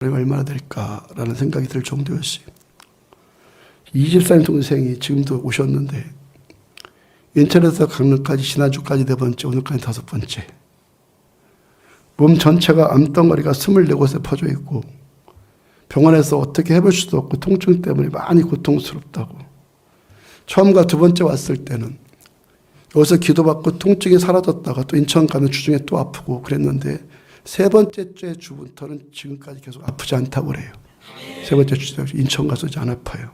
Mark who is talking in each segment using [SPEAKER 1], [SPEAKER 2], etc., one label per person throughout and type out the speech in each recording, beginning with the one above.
[SPEAKER 1] 얼마나 될까라는 생각이 들 정도였어요. 이집사님 동생이 지금도 오셨는데 인천에서 강릉까지 지난주까지 네 번째 오늘까지 다섯 번째 몸 전체가 암덩어리가 24곳에 퍼져 있고 병원에서 어떻게 해볼 수도 없고 통증 때문에 많이 고통스럽다고 처음과 두 번째 왔을 때는 여기서 기도받고 통증이 사라졌다가 또 인천 가면 주중에 또 아프고 그랬는데 세 번째 째 주부터는 지금까지 계속 아프지 않다고 그래요. 세 번째 주 인천 가서 안 아파요.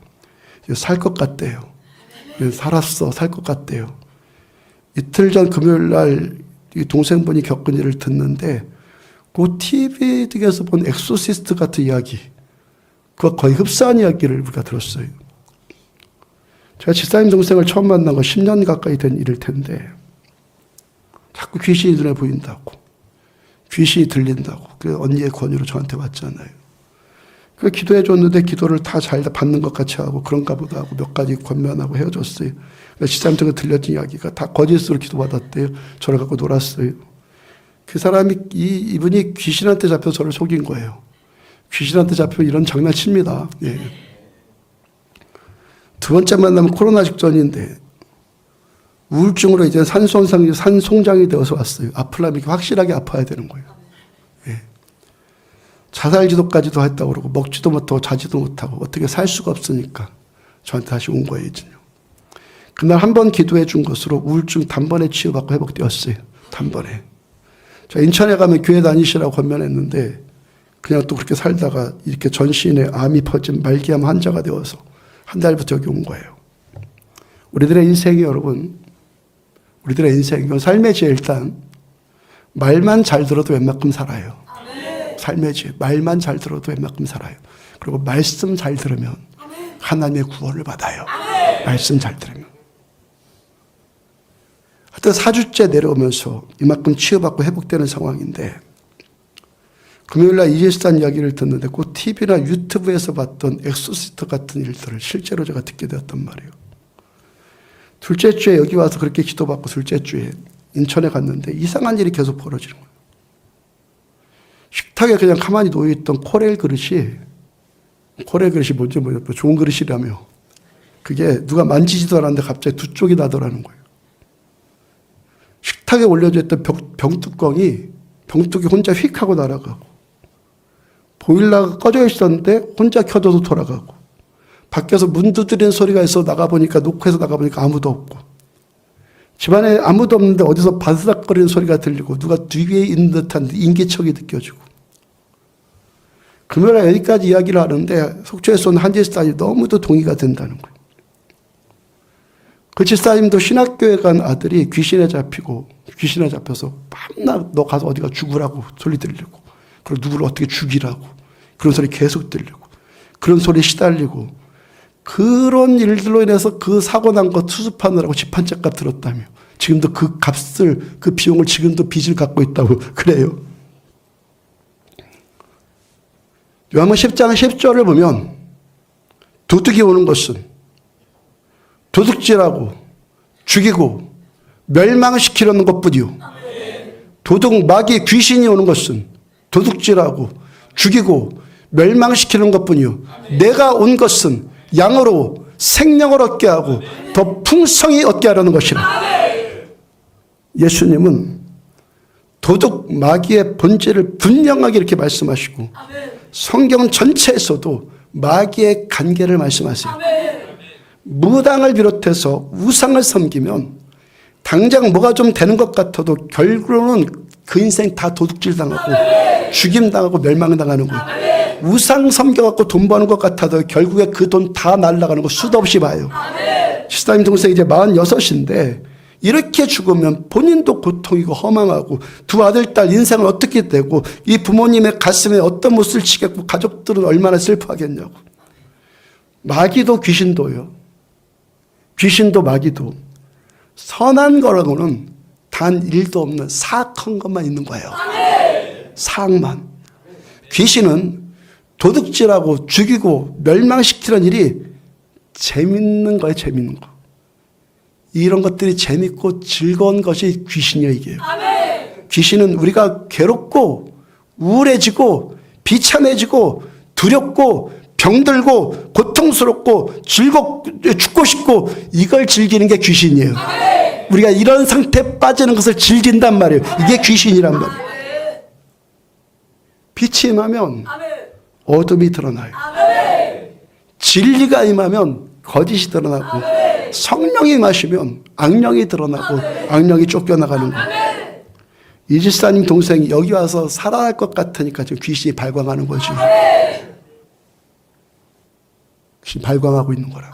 [SPEAKER 1] 살 것 같대요. 살았어, 살 것 같대요. 이틀 전 금요일 날 이 동생분이 겪은 일을 듣는데 그 TV 등에서 본 엑소시스트 같은 이야기, 그거 거의 흡사한 이야기를 우리가 들었어요. 제가 집사님 동생을 처음 만난 건 10년 가까이 된 일일 텐데 자꾸 귀신이 눈에 보인다고 귀신이 들린다고 그 언니의 권유로 저한테 왔잖아요. 그 기도해 줬는데 기도를 다 잘 받는 것 같이 하고 그런가 보다 하고 몇 가지 권면하고 헤어졌어요. 집사님 통해 들려진 이야기가 다 거짓으로 기도받았대요. 저를 갖고 놀았어요. 그 사람이 이 이분이 귀신한테 잡혀 저를 속인 거예요. 귀신한테 잡혀 이런 장난칩니다. 예. 두 번째 만나면 코로나 직전인데 우울증으로 이제 산소상이 산송장이 되어서 왔어요. 아플라면 확실하게 아파야 되는 거예요. 예. 자살 지도까지도 했다고 그러고 먹지도 못하고 자지도 못하고 어떻게 살 수가 없으니까 저한테 다시 온 거예요, 이제요. 그날 한 번 기도해 준 것으로 우울증 단번에 치유받고 회복되었어요. 단번에. 저 인천에 가면 교회 다니시라고 권면했는데 그냥 또 그렇게 살다가 이렇게 전신에 암이 퍼진 말기암 환자가 되어서 한 달부터 여기 온 거예요. 우리들의 인생이 여러분, 우리들의 인생, 이건 삶의 지혜 일단 말만 잘 들어도 웬만큼 살아요. 삶의 지혜, 말만 잘 들어도 웬만큼 살아요. 그리고 말씀 잘 들으면 하나님의 구원을 받아요. 말씀 잘 들으면. 하여튼 4주째 내려오면서 이만큼 치유받고 회복되는 상황인데 금요일날 이제스탄 이야기를 듣는데 그 TV나 유튜브에서 봤던 엑소시스트 같은 일들을 실제로 제가 듣게 되었단 말이에요. 둘째 주에 여기 와서 그렇게 기도받고 둘째 주에 인천에 갔는데 이상한 일이 계속 벌어지는 거예요. 식탁에 그냥 가만히 놓여있던 코렐 그릇이 코렐 그릇이 뭔지 모르겠고 좋은 그릇이라며 그게 누가 만지지도 않았는데 갑자기 두 쪽이 나더라는 거예요. 식탁에 올려져 있던 병, 병뚜껑이 병뚜껑이 혼자 휙 하고 날아가고 보일러가 꺼져 있었는데 혼자 켜져도 돌아가고 밖에서 문 두드리는 소리가 있어 나가보니까 녹화해서 나가보니까 아무도 없고 집안에 아무도 없는데 어디서 바스락거리는 소리가 들리고 누가 뒤에 있는 듯한 인기척이 느껴지고 금요일에 여기까지 이야기를 하는데 속초에서 온 한지스타이 너무도 동의가 된다는 거예요. 그 집사님도 신학교에 간 아들이 귀신에 잡히고 귀신에 잡혀서 밤낮 너 가서 어디가 죽으라고 소리 들리고 그리고 누구를 어떻게 죽이라고 그런 소리 계속 들리고 그런 소리 시달리고 그런 일들로 인해서 그 사고 난 거 수습하느라고 집한채값 들었다며 지금도 그 값을 그 비용을 지금도 빚을 갖고 있다고 그래요. 요한복 10장 10절을 보면 도둑이 오는 것은 도둑질하고 죽이고 멸망시키려는 것뿐이요. 도둑 마귀 귀신이 오는 것은 도둑질하고 죽이고 멸망시키는 것뿐이요. 내가 온 것은 양으로 생명을 얻게 하고 더 풍성히 얻게 하려는 것이라. 예수님은 도둑 마귀의 본질을 분명하게 이렇게 말씀하시고 성경 전체에서도 마귀의 관계를 말씀하세요. 무당을 비롯해서 우상을 섬기면 당장 뭐가 좀 되는 것 같아도 결국은 그 인생 다 도둑질 당하고 죽임 당하고 멸망 당하는 거예요. 우상 섬겨갖고 돈 버는 것 같아도 결국에 그 돈 다 날라가는 거 수도 없이 봐요. 시스타님 동생 이제 46인데 이렇게 죽으면 본인도 고통이고 허망하고 두 아들, 딸 인생을 어떻게 되고 이 부모님의 가슴에 어떤 못을 치겠고 가족들은 얼마나 슬퍼하겠냐고. 마귀도 귀신도요. 귀신도 마귀도 선한 거라고는 단 일도 없는 사 악한 것만 있는 거예요. 사악만. 귀신은 도둑질하고 죽이고 멸망시키는 일이 재밌는 거예요, 재밌는 거. 이런 것들이 재밌고 즐거운 것이 귀신이에요, 이게. 귀신은 우리가 괴롭고 우울해지고 비참해지고 두렵고 병들고 고통스럽고 즐겁고 죽고 싶고 이걸 즐기는 게 귀신이에요. 우리가 이런 상태에 빠지는 것을 즐긴단 말이에요. 이게 귀신이란 말이에요. 빛이 임하면 어둠이 드러나요. 진리가 임하면 거짓이 드러나고 성령이 임하시면 악령이 드러나고 악령이 쫓겨나가는 거예요. 이지사님 동생이 여기 와서 살아날 것 같으니까 지금 귀신이 발광하는 거지. 귀신이 발광하고 있는 거라.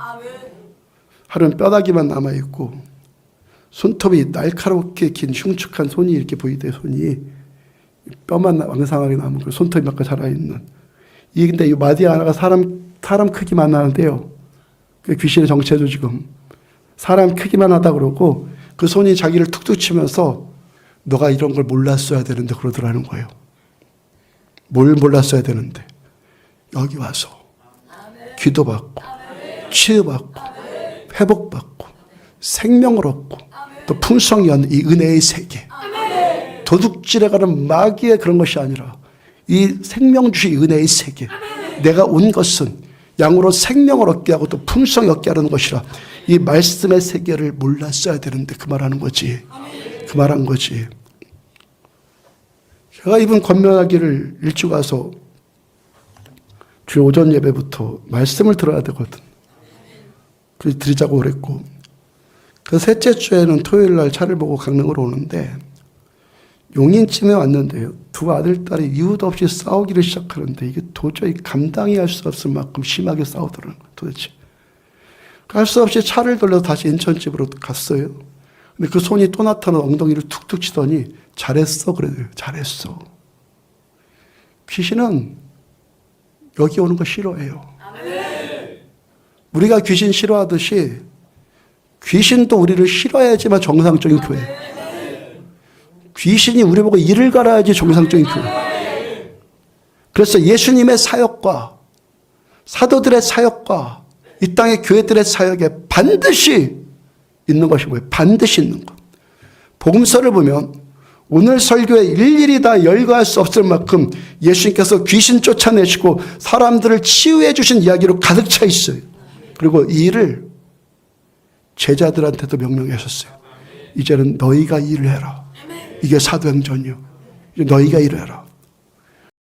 [SPEAKER 1] 하루는 뼈다귀만 남아있고 손톱이 날카롭게 긴 흉측한 손이 이렇게 보이대 손이. 뼈만 왕상하게 남은 거 손톱이 막 살아있는. 이 근데 이 마디 하나가 사람 사람 크기만 하는데요. 그 귀신의 정체죠 지금. 사람 크기만 하다 그러고 그 손이 자기를 툭툭 치면서 너가 이런 걸 몰랐어야 되는데 그러더라는 거예요. 뭘 몰랐어야 되는데. 여기 와서 기도받고 치유받고 회복받고 생명을 얻고 또 얻는 이 은혜의 세계. 도둑질에 가는 마귀의 그런 것이 아니라 이 생명 주신 은혜의 세계. 내가 온 것은 양으로 생명을 얻게 하고 또 풍성히 얻게 하는 것이라 이 말씀의 세계를 몰랐어야 되는데 그 말하는 거지. 그 말한 거지. 제가 이분 건면하기를 일찍 와서 주일 오전 예배부터 말씀을 들어야 되거든. 그래서 드리자고 그랬고 그 셋째 주에는 토요일 날 차를 보고 강릉으로 오는데 용인쯤에 왔는데요. 두 아들, 딸이 이유도 없이 싸우기를 시작하는데 이게 도저히 감당이 할 수 없을 만큼 심하게 싸우더라는 거예요. 도대체. 할 수 없이 차를 돌려서 다시 인천집으로 갔어요. 근데 그 손이 또 나타나 엉덩이를 툭툭 치더니 잘했어. 그래요. 잘했어. 귀신은 여기 오는 거 싫어해요. 우리가 귀신 싫어하듯이 귀신도 우리를 싫어해야지만 정상적인 교회. 귀신이 우리 보고 이를 갈아야지 정상적인 교회. 그래서 예수님의 사역과 사도들의 사역과 이 땅의 교회들의 사역에 반드시 있는 것이 뭐예요? 반드시 있는 것. 복음서를 보면 오늘 설교에 일일이 다 열거할 수 없을 만큼 예수님께서 귀신 쫓아내시고 사람들을 치유해 주신 이야기로 가득 차 있어요. 그리고 이 일을 제자들한테도 명령하셨어요. 이제는 너희가 일을 해라. 이게 사도행전이요. 너희가 일을 해라.